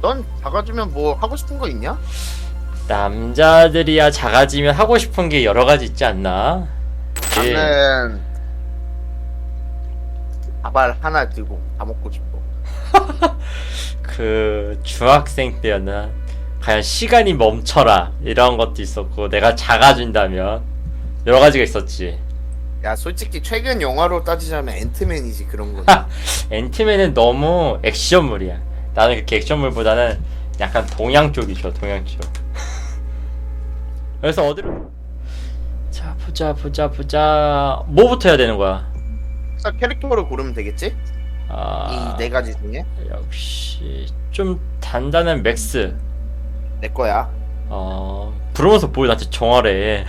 넌 작아지면 뭐 하고 싶은 거 있냐? 남자들이야 작아지면 하고 싶은 게 여러 가지 있지 않나? 예. 나는 가발 하나 들고 다 먹고 싶어. 그 중학생 때였나? 과연 시간이 멈춰라 이런 것도 있었고 내가 작아진다면 여러 가지가 있었지. 야 솔직히 최근 영화로 따지자면 앤트맨이지 그런 거. 앤티맨은 너무 액션물이야. 나는 그렇게 액션물보다는 약간 동양 쪽이죠, 동양 쪽. 그래서 어디로? 자 보자 보자 보자. 뭐부터 해야 되는 거야? 딱 캐릭터를 고르면 되겠지? 아 이 네 가지 중에 역시 좀 단단한 맥스. 내 거야. 어 부르면서 보여 나한테 정하래.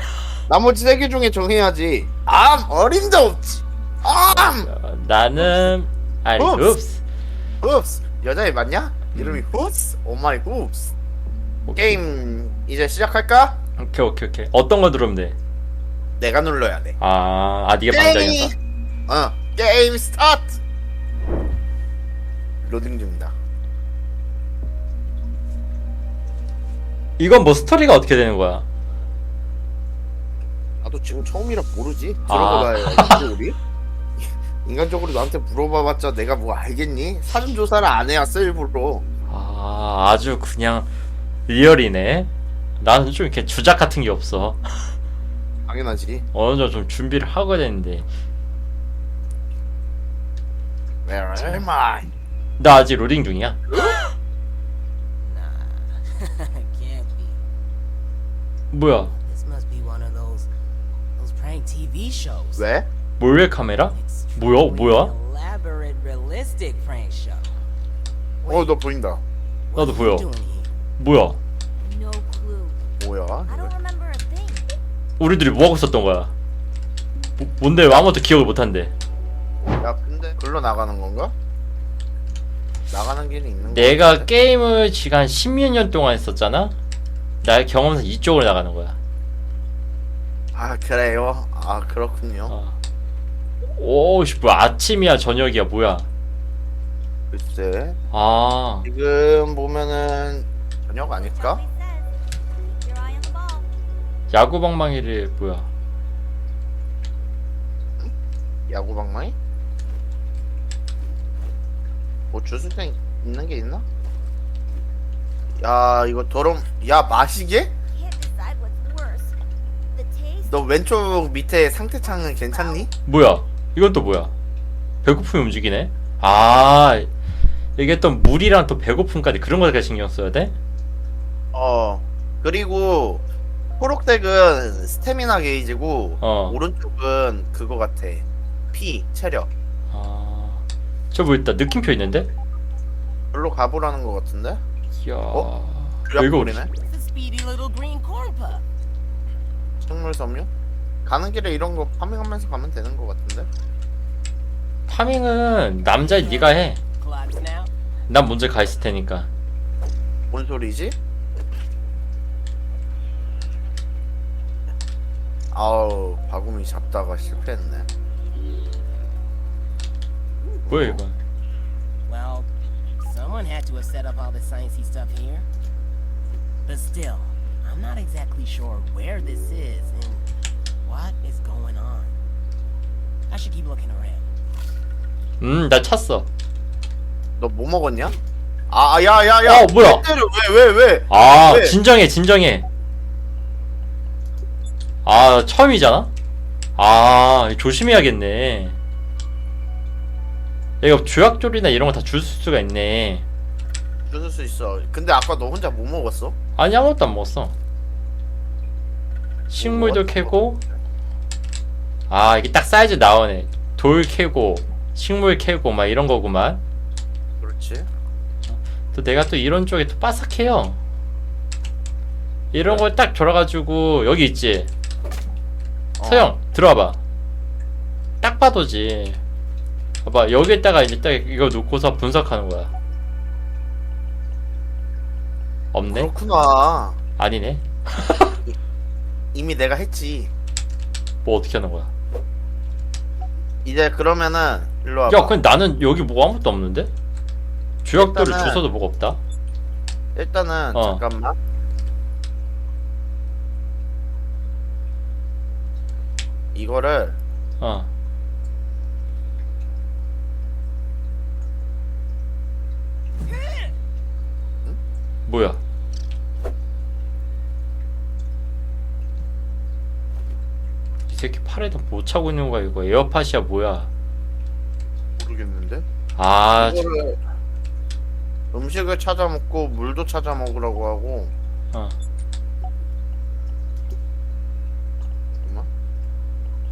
나머지 세 개 중에 정해야지. 암 어림도 없지. 암 어, 나는 아니 흡스. 흡스. 흡스 여자애 맞냐? 이름이 흡스. 오마이 흡스. 게임 이제 시작할까? 오케이 오케이 오케이. 어떤 거 들으면 돼? 내가 눌러야 돼. 아, 아 네가 방장이었어. 어 게임 스타트. 로딩 중이다. 이건 뭐 스토리가 어떻게 되는 거야? 나도 지금 처음이라 모르지. 아. 들어가봐야 우리. 인간적으로 나한테 물어봐봤자 내가 뭐 알겠니? 사전 조사를 안 해왔어 일부러. 아, 아주 그냥 리얼이네. 나는 좀 이렇게 주작 같은 게 없어. 당연하지. 어느 정도 좀 준비를 하고 되는데. Where am I? 나 아직 로딩 중이야. TV shows. 왜? 몰래 카메라? 뭐야? 뭐야? 어 너 보인다. 나도 보여. 뭐야? 뭐야? 우리들이 뭐 하고 있었던 거야? 뭐, 뭔데 왜 아무것도 기억을 못 한대? 야 근데 글로 나가는 건가? 나가는 길이 있는 거 내가? 게임을 지금 한 십몇 년 동안 했었잖아? 나의 경험상 이쪽으로 나가는 거야. 아 그래요? 아 그렇군요. 어. 오씨 뭐야 아침이야 저녁이야 뭐야? 글쎄 아 지금 보면은 저녁 아닐까? 야구 방망이를 뭐야? 야구 방망이? 뭐 주술생 있는 게 있나? 야 이거 더럼 야 마시게? 너 왼쪽 밑에 상태 창은 괜찮니? 뭐야? 이건 또 뭐야? 배고픔이 움직이네? 아 이게 또 물이랑 또 배고픔까지 그런 거까지 신경 써야 돼? 어 그리고 초록색은 스태미나 게이지고 어. 오른쪽은 그거 같아 피 체력 아 저 뭐 있다 느낌표 있는데? 별로 가보라는 거 같은데? 이야 어? 이거 유약불이네 It's a speedy little green corn pup. 식물 섬유? 가는 길에 이런 거 파밍하면서 가면 되는 거 같은데? 파밍은 남자 네가 해. Now. 난 먼저 가 있을 테니까. 뭔 소리지? 아우 바구미 잡다가 실패했네 뭐야 이거? Someone had to have set up all the sciencey stuff here. But still, I'm not exactly sure where this is and what is going on. I should keep looking around. 음, 나 찼어. 너 뭐 먹었냐? 아 야 야 야 어, 뭐야? 왜 왜 왜, 왜? 아, 왜? 진정해, 진정해. 아, 처음이잖아? 아, 조심해야겠네. 얘가 조약돌이나 이런 거 다 줄 수가 있네. 주술 수 있어 근데 아까 너 혼자 뭐 먹었어? 아니, 아무것도 안 먹었어. 식물도 뭐 캐고, 아, 이게 딱 사이즈 나오네. 돌 캐고, 식물 캐고, 막 이런 거구만. 그렇지 또 내가 또 이런 쪽에 또 빠삭해요. 이런 걸딱 졸아가지고 여기 있지. 어. 서영 들어와봐. 딱 봐도지. 봐봐 여기에다가 이제 딱 이거 놓고서 분석하는 거야. 없네? 그렇구나 아니네. 이미 내가 했지. 뭐 어떻게 하는 거야? 이제 그러면은 일로 와봐. 야, 근데 나는 여기 뭐 아무것도 없는데? 주역들을 일단은- 주소도 뭐가 없다. 일단은 어. 잠깐만. 이거를 어. 뭐야? 이 새끼 팔에다 뭐 차고 있는 거야 이거 에어팟이야 뭐야? 모르겠는데. 아, 참- 이거를 음식을 찾아 먹고 물도 찾아 먹으라고 하고. 어.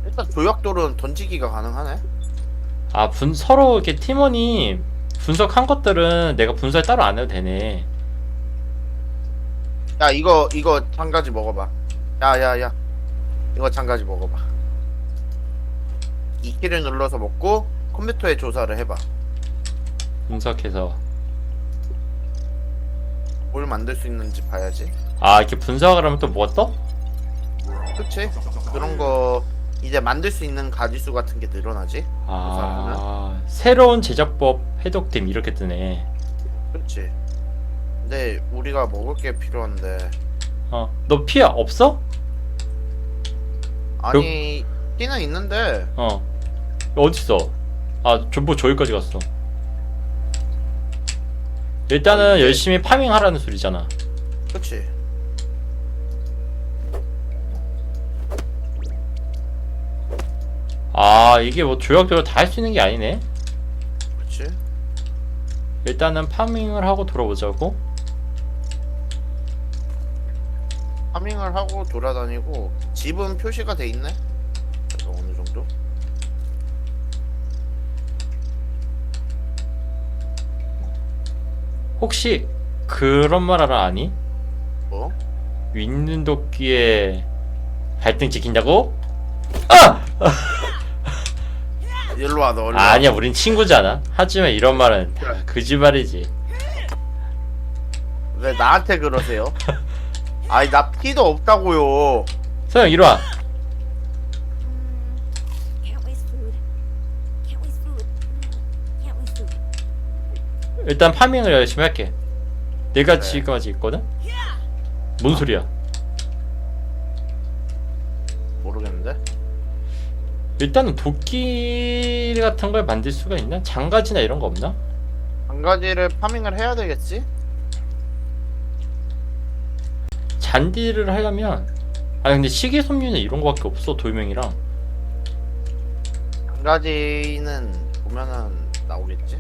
일단 조약돌은 던지기가 가능하네. 아, 분 서로 이렇게 팀원이 분석한 것들은 내가 분석 따로 안 해도 되네. 야 이거 이거 한 가지 먹어봐. 야야야, 이거 한 가지 먹어봐. 이 키를 눌러서 먹고 컴퓨터에 조사를 해봐. 분석해서 뭘 만들 수 있는지 봐야지. 아 이렇게 분석을 하면 또 뭐가 떠? 그치? 그런 거 이제 만들 수 있는 가지수 같은 게 늘어나지. 아 새로운 제작법 해독됨 이렇게 뜨네. 그렇지. 근데 우리가 먹을 게 필요한데 어너 피야 없어? 아니 끼는 있는데 어 어딨어? 아 전부 저기까지 갔어. 일단은 아, 이게- 열심히 파밍하라는 소리잖아. 그치? 아 이게 뭐 조약조약 다할 수 있는 게 아니네. 그치? 일단은 파밍을 하고 돌아오자고. 파밍을 하고 돌아다니고 집은 표시가 돼 있네. 그래서 어느 정도? 혹시 그런 말 알아 아니? 뭐? 윈는 도끼에 발등 지킨다고? 아! 일로 와 너. 일로 와. 아니야 우린 친구잖아 하지만 이런 말은 다 거짓말이지 왜 나한테 그러세요? 아니 나 피도 없다고요. 소영 이리 와 can't waste food. Can't waste food. Can't waste food. 일단 파밍을 열심히 할게 내가 그래. 지금까지 있거든? 뭔 소리야 모르겠는데. 일단은 도끼 같은 걸 만들 수가 있나? 장가지나 이런 거 없나? 한 가지를 파밍을 해야 되겠지? 잔디를 하려면 아 근데 시계섬유는 이런 거밖에 없어 돌멩이랑 한 가지는 보면은 나오겠지?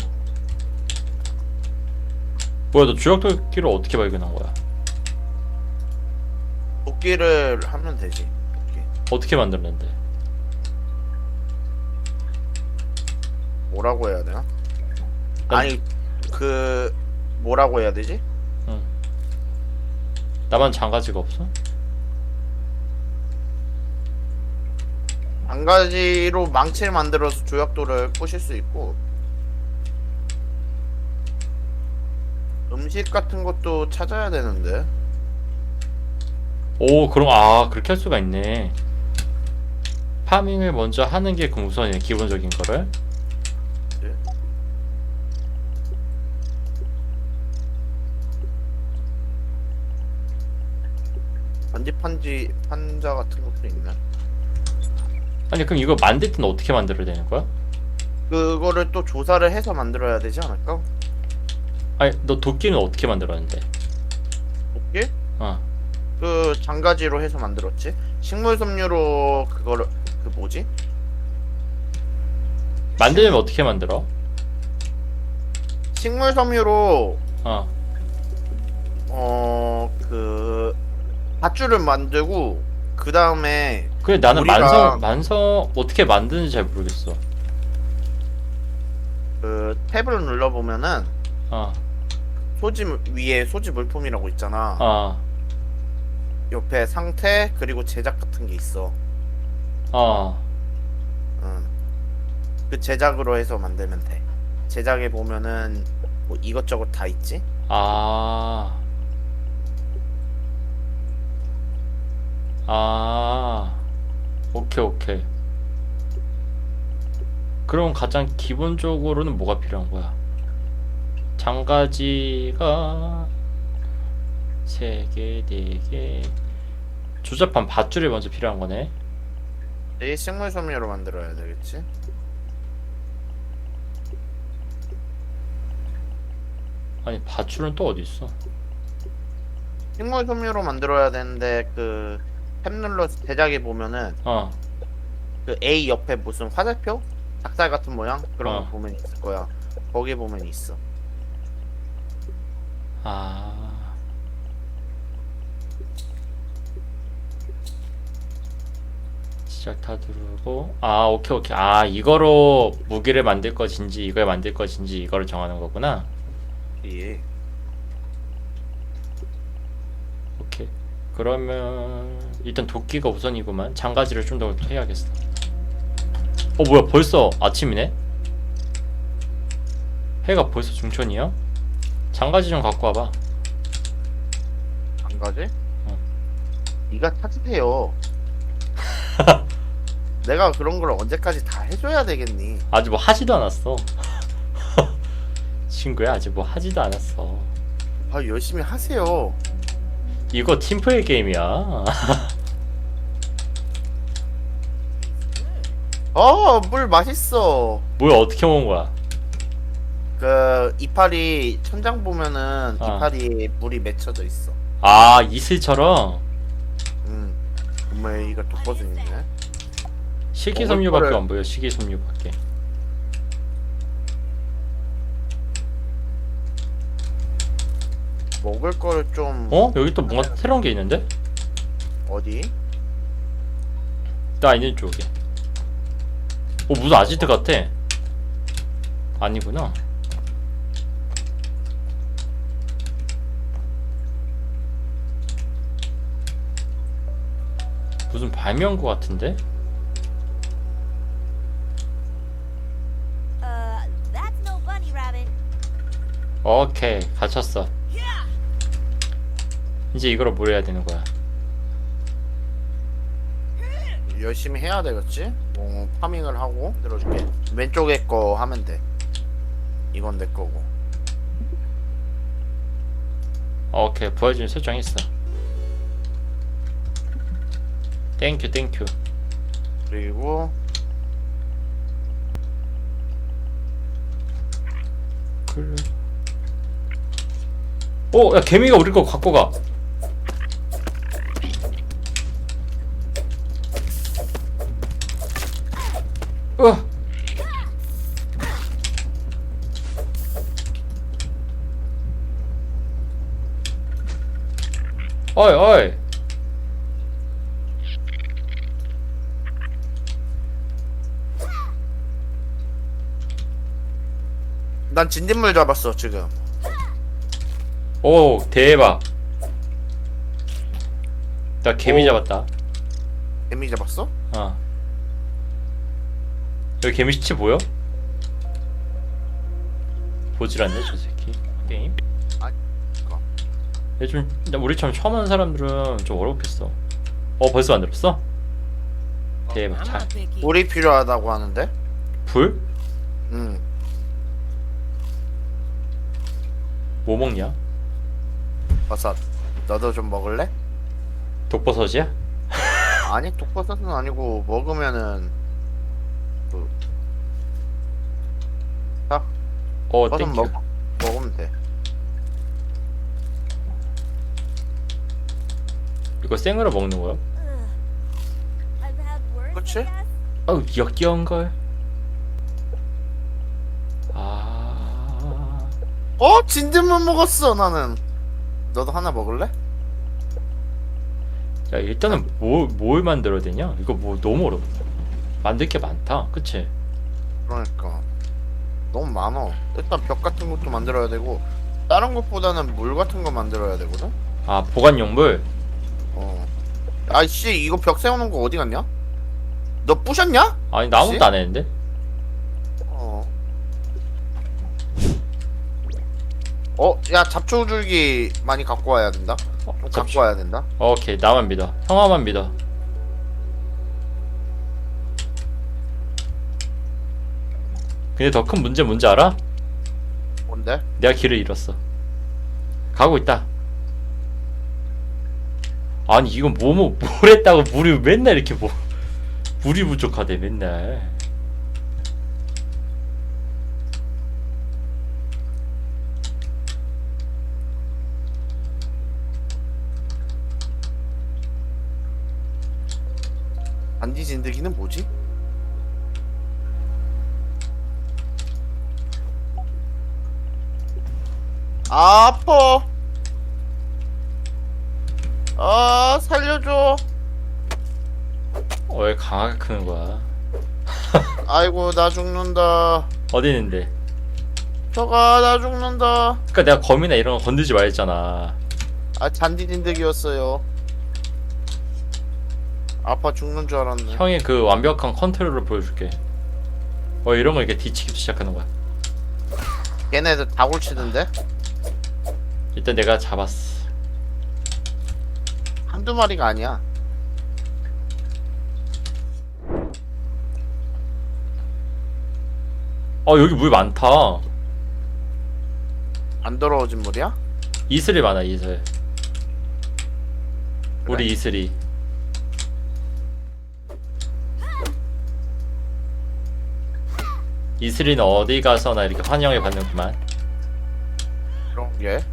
뭐야 너 주역도끼를 어떻게 발견한 거야? 도끼를 하면 되지. 도끼. 어떻게 만들었는데? 뭐라고 해야 되나? 난- 아니 그 뭐라고 해야 되지? 나만 장가지가 없어? 한 가지로 망치를 만들어서 조약돌을 부실 수 있고 음식 같은 것도 찾아야 되는데. 오 그럼 아 그렇게 할 수가 있네. 파밍을 먼저 하는 게 그 우선이네 기본적인 거를 네. 반지 판지 판자 같은 것도 있네. 아니 그럼 이거 만들 때는 어떻게 만들어야 되는 거야? 그거를 또 조사를 해서 만들어야 되지 않을까? 아니 너 도끼는 어떻게 만들었는데? 도끼? 어 그 장가지로 해서 만들었지. 식물 섬유로 그거를 그 뭐지? 만들면 어떻게 만들어? 식물 섬유로 어 어 그 밧줄을 만들고 그 다음에 그래 나는 우리가- 만성 만성 어떻게 만드는지 잘 모르겠어 그 탭을 눌러 보면은 어 소지 물- 위에 소지 물품이라고 있잖아. 어, 옆에 상태 그리고 제작 같은 게 있어. 어. 응. 그 제작으로 해서 만들면 돼. 제작에 보면은 뭐 이것저것 다 있지. 아 아, 오케이, 오케이. 그럼 가장 기본적으로는 뭐가 필요한 거야? 장가지가 세 개, 네 개. 조잡한 밧줄이 먼저 필요한 거네. 이 식물 섬유로 만들어야 되겠지? 아니, 밧줄은 또 어디 있어? 식물 섬유로 만들어야 되는데 그 탭 눌러서 제작에 보면은 어, 그 A 옆에 무슨 화살표? 닭살 같은 모양? 그런 어. 거 보면 있을 거야. 거기 보면 있어. 아. 시작 다 누르고 아 오케이 오케이 아 이거로 무기를 만들 것인지 이걸 만들 것인지 이거를 정하는 거구나 예. 오케이 그러면 일단 도끼가 우선이구만 장가지를 좀 더 해야겠어 어 뭐야 벌써 아침이네 해가 벌써 중천이야 장가지 좀 갖고 와봐 안 가지? 어. 네가 찾으세요. 내가 그런 걸 언제까지 다 해줘야 되겠니? 아직 뭐 하지도 않았어 친구야 아직 뭐 하지도 않았어 아 열심히 하세요. 이거 팀플 게임이야 어, 물 맛있어. 뭐야 어떻게 먹은 거야 그 이파리 천장 보면은 아. 이파리에 물이 맺혀져 있어. 아 이슬처럼 음. 정말 이거 독버섯 있네. 식이섬유밖에 거를- 안 보여 식이섬유밖에 먹을 거를 좀 어? 여기 또 뭔가 새로운 게 있는데? 어디? 나 있는 쪽에 어 무슨 아지트 같아 아니구나 무슨 발명구 같은데? Uh, that's no bunny rabbit. 오케이 갇혔어 이제 이거를 뭘 해야 되는 거야 열심히 해야 되겠지? 뭐 파밍을 하고 들어줄게. 왼쪽에 거 하면 돼. 이건 내 거고. 오케이 부활준 설정했어 땡큐 땡큐 그리고 그래 어, 야 개미가 우리 거 갖고 가. 어이 어이 난 진딧물 잡았어 지금. 오 대박 나 개미 오. 잡았다 개미 잡았어? 어 여기 개미 시체 보여? 보질 않네 저 새끼 게임. 요즘 우리처럼 처음 하는 사람들은 좀 어렵겠어 어 벌써 만들었어? 대박 잘. 물이 필요하다고 하는데. 불? 응. 뭐 먹냐? 버섯. 너도 좀 먹을래? 독버섯이야? 아니 독버섯은 아니고 먹으면은 그 자, 어 버섯 땡큐 먹 먹으면 돼. 이거 생으로 먹는 거야? I guess. 어우 역겨운 걸 아... 어 진딧물 먹었어 나는. 너도 하나 먹을래? 야 일단은 뭐, 뭘 만들어야 되냐? 이거 뭐 너무 어렵다 만들 게 많다 그치? 그러니까 너무 많어. 일단 벽 같은 것도 만들어야 되고 다른 것보다는 물 같은 거 만들어야 되거든. 아 보관용물? 어. 아이씨 이거 벽 세우는 거 어디 갔냐? 너 부셨냐? 아니 나 아무것도 혹시? 안 했는데? 어. 어, 야 잡초줄기 많이 갖고 와야 된다. 어, 갖고 잡지. 와야 된다. 오케이 나만 믿어 형아만 믿어 근데 더 큰 문제 뭔지 알아? 뭔데? 내가 길을 잃었어 가고 있다 아니 이건 뭐뭐 뭘 했다고 물이 맨날 이렇게 뭐 물이 부족하대 맨날 반지 진드기는 뭐지? 아, 아파. 아, 살려줘. 어, 왜 강하게 크는 거야 아이고, 나 죽는다. 어디 있는데 저가 나 죽는다. 그니까 내가 검이나 이런 거 건들지 말했잖아 아, 잔디 진드기였어요. 아파 죽는 줄 알았네. 형이 그 완벽한 컨트롤을 보여줄게 어 이런 거 이렇게 뒤치기 시작하는 거야 걔네들 다 골치던데? 일단 내가 잡았어 한두 마리가 아니야. 어 여기 물 많다 안 더러워진 물이야? 이슬이 많아 이슬 우리 이슬이 이슬이는 어디 가서나 이렇게 환영을 받는구만 그런 게.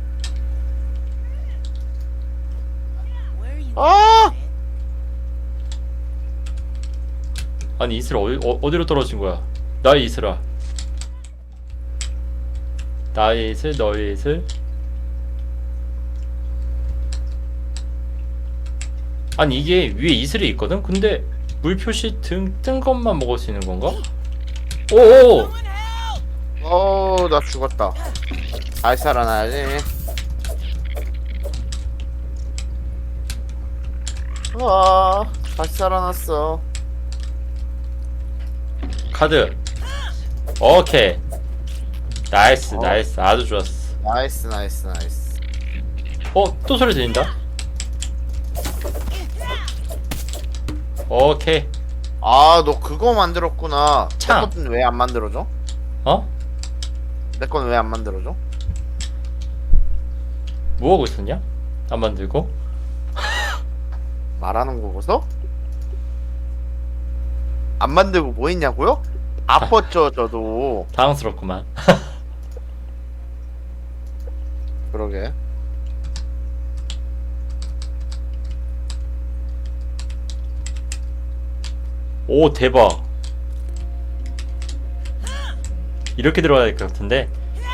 아! 아니 이슬 어디, 어, 어디로 떨어진 거야 나의 이슬아 나의 이슬 너의 이슬 아니 이게 위에 이슬이 있거든? 근데 물 표시 등, 뜬 것만 먹을 수 있는 건가? 오오 어, 나 죽었다. 잘 살아나야지. 와, 다시 살아났어. 카드 오케이 나이스 어. 나이스 아주 좋았어 나이스, 나이스, 나이스. 어? 또 소리 들린다? 오케이 아, 너 그거 만들었구나. 창. 내 것은 왜안 만들어줘? 어? 내 건 왜 안 만들어줘? 뭐하고 있었냐? 안 만들고? 말하는 거 보소? 안 만들고 뭐 했냐고요? 아팠죠, 저도. 당황스럽구만 그러게. 오 대박 이렇게 들어가야 될 것 같은데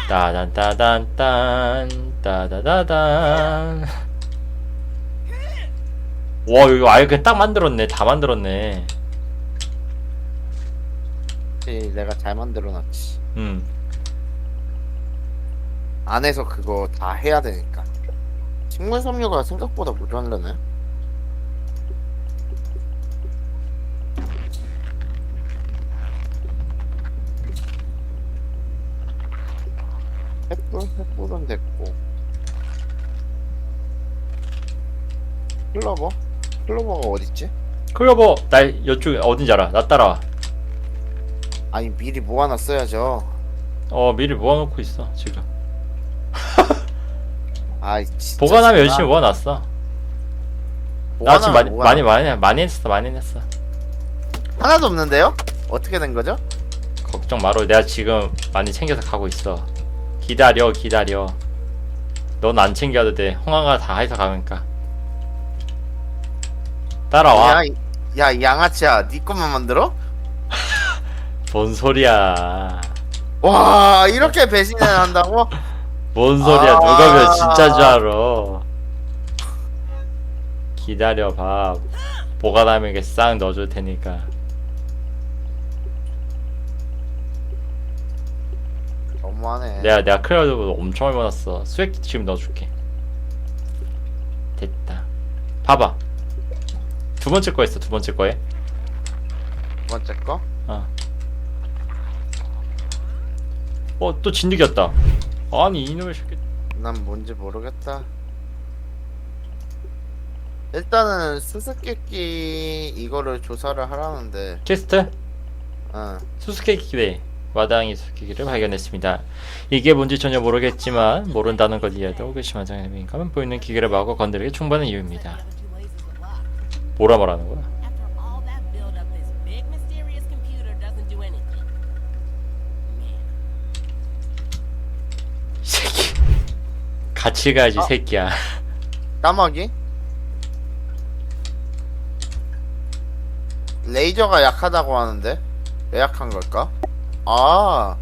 따단 따단 딴 따다다단 와 이거 아예 그냥 딱 만들었네 다 만들었네 그치, 내가 잘 만들어놨지. 음 안에서 그거 다 해야 되니까. 식물 섬유가 생각보다 모자라네. 횃불? 횃불은 됐고. 클로버? 클로버가 어딨지? 클로버 나 이쪽에 어딘지 알아 나 따라와 아니 미리 모아놨어야죠. 어 미리 모아놓고 있어 지금 아이 진짜. 보관하면 진짜. 열심히 모아놨어 나 지금 많이. 많이 많이 많이 했어 많이 했어 하나도 없는데요? 어떻게 된 거죠? 걱정 마로 내가 지금 많이 챙겨서 가고 있어 기다려 기다려 넌 안 챙겨도 돼 홍아가 다 해서 가니까 따라와. 야, 이- 야, 이 양아치야, 네 것만 만들어? 뭔 소리야. 와, 이렇게 배신을 한다고? 뭔 소리야. 아. 누가 왜 진짜 줄 알아. 기다려봐. 보관함에게 싹 넣어줄 테니까. 너무하네. 내가 내가 클레어도 엄청 많이 받았어. 수액 지금 넣어줄게. 됐다. 봐봐 두 번째 거 했어 두 번째 거에 두 번째 거? 어또 진드기였다 아니 이놈의 새끼 난 뭔지 모르겠다. 일단은 수수께끼 이거를 조사를 하라는데 퀘스트 어 수수께끼 기대 마당이 수수께끼를 발견했습니다. 이게 뭔지 전혀 모르겠지만 모른다는 것 이해도 의심하지 않으면 보이는 기계를 마구 건드리기 충분한 이유입니다. The other two ways is a lot. 뭐라 말하는 거야? 새끼 같이 가야지 어. 새끼야. 까마귀? 레이저가 약하다고 하는데 왜 약한 걸까? 아